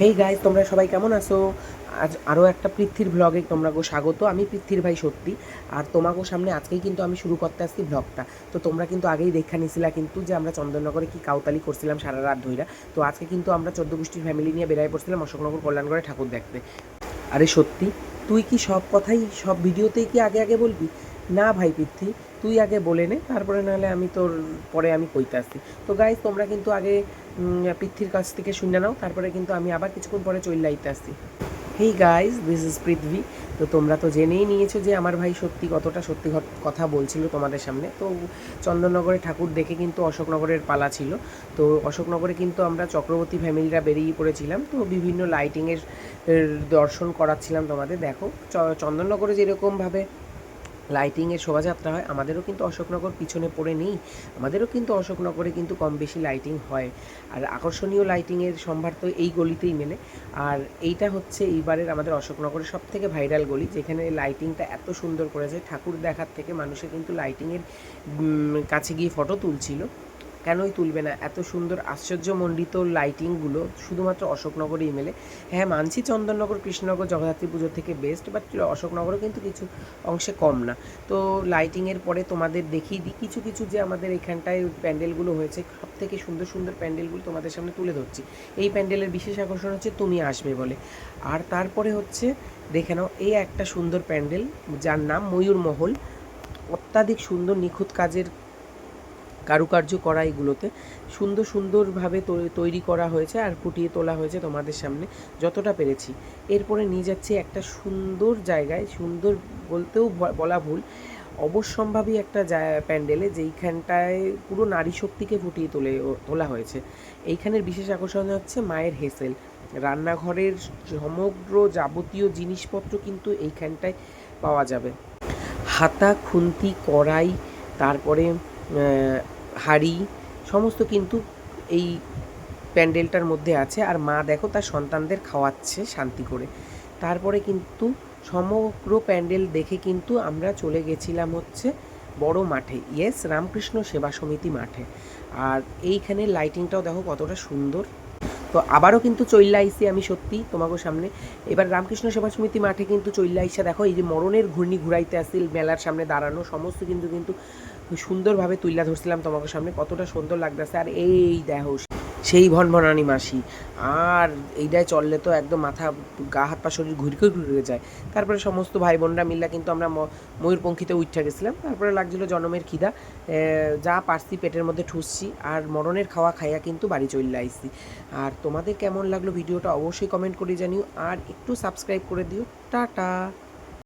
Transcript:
Hey guys তোমরা সবাই কেমন আছো? আজ আরও একটা পৃথ্বীর ব্লগে তোমরা গো স্বাগত। আমি পৃথ্বীর ভাই সত্যি, আর তোমাকেও সামনে আজকেই কিন্তু আমি শুরু করতে আসছি ব্লগটা তো তোমরা কিন্তু আগেই দেখা নিছিলা কিন্তু যে আমরা চন্দননগরে কি কাউতালি করছিলাম সারা রাত ধইরা। তো আজকে কিন্তু আমরা চোদ্দ গোষ্ঠীর ফ্যামিলি নিয়ে বেড়াই পড়ছিলাম অশোকনগর কল্যাণগড়ে ঠাকুর দেখতে। আরে সত্যি, তুই কি সব কথাই, সব ভিডিওতেই কি আগে আগে বলবি? না ভাই পৃথ্বী তুই আগে বলে নে, তারপরে নাহলে আমি তোর পরে আমি কইতে আসছি। তো গাইজ তোমরা কিন্তু আগে পৃথ্বীর কাছ থেকে শুনে নাও, তারপরে কিন্তু আমি আবার কিছুক্ষণ পরে চলে আইতে আসছি। Hey guys this is Prithvi তো তোমরা তো জেনেই নিয়েছো যে আমার ভাই সত্যি কতটা সত্যি কথা বলছিল তোমাদের সামনে। তো চন্দননগরে ঠাকুর দেখে কিন্তু অশোকনগরের পালা ছিল। তো অশোকনগরে কিন্তু আমরা চক্রবর্তী ফ্যামিলিরা বেরিয়ে পড়েছিলাম। তো বিভিন্ন লাইটিংয়ের দর্শন করাচ্ছিলাম তোমাদের। দেখো চন্দননগরে যেরকমভাবে লাইটিংয়ের শোভাযাত্রা হয়, আমাদেরও কিন্তু অশোকনগর পিছনে পড়ে নেই, আমাদেরও কিন্তু অশোকনগরে কিন্তু কম বেশি লাইটিং হয়। আর আকর্ষণীয় লাইটিংয়ের সম্ভার তো এই গলিতেই মেলে। আর এইটা হচ্ছে এইবারের আমাদের অশোকনগরের সব থেকে ভাইরাল গলি, যেখানে লাইটিংটা এত সুন্দর করেছে। ঠাকুর দেখার থেকে মানুষে কিন্তু লাইটিংয়ের কাছে গিয়ে ফটো তুলছিল। কেনই তুলবে না? এত সুন্দর আশ্চর্যমণ্ডিত লাইটিংগুলো শুধুমাত্র অশোকনগরেই মেলে। হ্যাঁ মানছি চন্দননগর, কৃষ্ণনগর, জগদ্ধাত্রী পুজোর থেকে বেস্ট বাট অশোকনগরও কিন্তু কিছু অংশে কম না। তো লাইটিংয়ের পরে তোমাদের দেখিয়ে দিই, কিছু কিছু যে আমাদের এখানটায় প্যান্ডেলগুলো হয়েছে সব থেকে সুন্দর সুন্দর প্যান্ডেলগুলো তোমাদের সামনে তুলে ধরছি। এই প্যান্ডেলের বিশেষ আকর্ষণ হচ্ছে তুমি আসবে বলে। আর তারপরে হচ্ছে, দেখে নাও, এই একটা সুন্দর প্যান্ডেল, যার নাম ময়ূরমহল। অত্যাধিক সুন্দর নিখুঁত কাজের কারুকার্য করা এগুলোতে। সুন্দর সুন্দরভাবে তৈরি করা হয়েছে আর ফুটিয়ে তোলা হয়েছে তোমাদের সামনে যতটা পেরেছি। এরপরে নিয়ে যাচ্ছি একটা সুন্দর জায়গায়, সুন্দর বলতেও বলা ভুল, অবশ্যম্ভাবী একটা প্যান্ডেলে যেইখানটায় পুরো নারী শক্তিকে ফুটিয়ে তোলে তোলা হয়েছে। এইখানের বিশেষ আকর্ষণ হচ্ছে মায়ের হেসেল। রান্নাঘরের সমগ্র যাবতীয় জিনিসপত্র কিন্তু এইখানটায় পাওয়া যাবে। হাতা, খুন্তি, কড়াই, তারপরে হাঁড়ি, সমস্ত কিন্তু এই প্যান্ডেলটার মধ্যে আছে। আর মা দেখো তার সন্তানদের খাওয়াচ্ছে শান্তি করে। তারপরে কিন্তু সমগ্র প্যান্ডেল দেখে কিন্তু আমরা চলে গেছিলাম হচ্ছে বড় মাঠে। ইয়েস রামকৃষ্ণ সেবা সমিতি মাঠে। আর এইখানে লাইটিংটাও দেখো কতটা সুন্দর। তো আবারও কিন্তু চৈল্লা আইসি আমি সত্যি তোমাকে সামনে। এবার রামকৃষ্ণ সেবা সমিতি মাঠে কিন্তু চৈল্লা আইসা দেখো, এই যে মরণের ঘূর্ণি ঘুরাইতে আসছিল মেলার সামনে দাঁড়ানো, সমস্ত কিন্তু কিন্তু সুন্দরভাবে তুইলা ধরছিলাম তোমাকে সামনে, কতটা সুন্দর লাগতেছে। আর এই দেখো, সেই ভনভনানি মাসি। আর এইটাই চললে তো একদম মাথা, গা, হাত, পা, শরীর ঘুরকে ঘুরে যায়। তারপরে সমস্ত ভাই বোনরা মিল্লা কিন্তু আমরা ময়ূরপঙ্খীতে উঠা গেছিলাম। তারপরে লাগছিল জনমের খিদা। যা পারছি পেটের মধ্যে ঠুসছি, আর মরণের খাওয়া খাইয়া কিন্তু বাড়ি চলে আইসি আর তোমাদের কেমন লাগল ভিডিওটা অবশ্যই কমেন্ট করে জানিও। আর একটু সাবস্ক্রাইব করে দিও। টাটা!